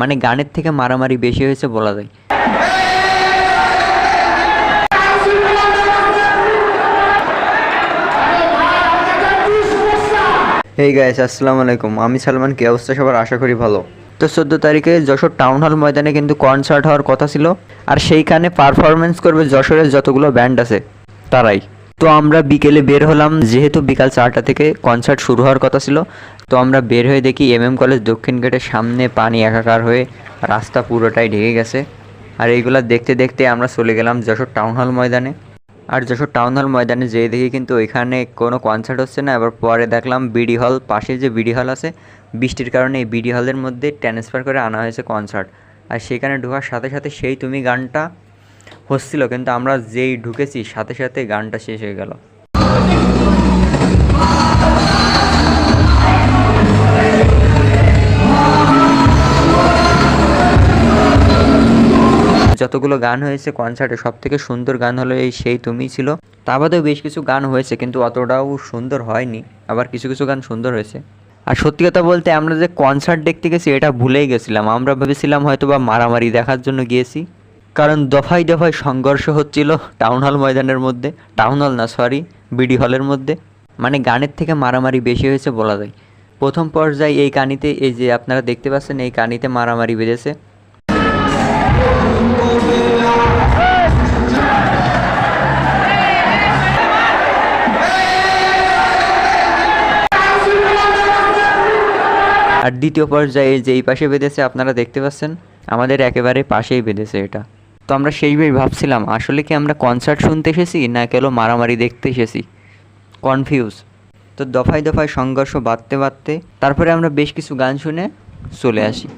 মানে গানের থেকে মারামারি বেশি হয়েছে বলা যায়। এই গাইস আসসালামু আলাইকুম। আমি সালমান, কি অবস্থা সবার? আশা করি ভালো। তো চোদ্দ তারিখে যশোর টাউন হল ময়দানে কিন্তু কনসার্ট হওয়ার কথা ছিল। আর সেইখানে পারফরমেন্স করবে যশোরের যতগুলো ব্যান্ড আছে, তারাই। তো আমরা বিকেলে বের হলাম, যেহেতু বিকাল চারটা থেকে কনসার্ট শুরু হওয়ার কথা ছিল, তো আমরা বের হয়ে দেখি এম এম কলেজ দক্ষিণ গেটের সামনে পানি একাকার হয়ে রাস্তা পুরোটাই ঢেকে গেছে। আর এইগুলা দেখতে দেখতে আমরা চলে গেলাম যশোর টাউন হল ময়দানে। আর যশোর টাউন হল ময়দানে যেয়ে দেখি কিন্তু ওইখানে কোনো কনসার্ট হচ্ছে না, এবার পরে দেখলাম বিডি হল পাশে যে বিডি হল আছে, বৃষ্টির কারণে এই বিডি হলের মধ্যে ট্রান্সফার করে আনা হয়েছে কনসার্ট আর সেখানে ঢোকার সাথে সাথে সেই তুমি গানটা হচ্ছিল, কিন্তু আমরা যেই ঢুকেছি, সাথে সাথে গানটা শেষ হয়ে গেল। যতগুলো গান হয়েছে কনসার্টে সব থেকে সুন্দর গান হলো এই সেই তুমি ছিল। তা বাদেও বেশ কিছু গান হয়েছে, কিন্তু অতটাও সুন্দর হয়নি। আবার কিছু কিছু গান সুন্দর হয়েছে। আর সত্যি কথা বলতে আমরা যে কনসার্ট দেখতে গেছি, এটা ভুলেই গেছিলাম। আমরা ভেবেছিলাম হয়তো বা মারামারি দেখার জন্য গিয়েছি। কারণ দফায় দফায় সংঘর্ষ হচ্ছিল টাউন হল ময়দানের মধ্যে টাউন হল না সরি বিডি হলের মধ্যে। মানে গানের থেকে মারামারি বেশি হয়েছে বলা যায়। প্রথম পর্যায়ে এই কানিতে, এই যে আপনারা দেখতে পাচ্ছেন, এই কানিতে মারামারি বেঁধেছে। আর দ্বিতীয় পর্যায়ে যে এই পাশে বেঁধেছে, আপনারা দেখতে পাচ্ছেন, আমাদের একেবারে পাশেই বেঁধেছে এটা। তো আমরা সেইভাবেই ভাবছিলাম, আসলে কি আমরা কনসার্ট শুনতে এসেছি না কেন মারামারি দেখতে এসেছি? কনফিউজ তো দফায় দফায় সংঘর্ষ বাড়তে বাড়তে তারপরে আমরা বেশ কিছু গান শুনে চলে আসি।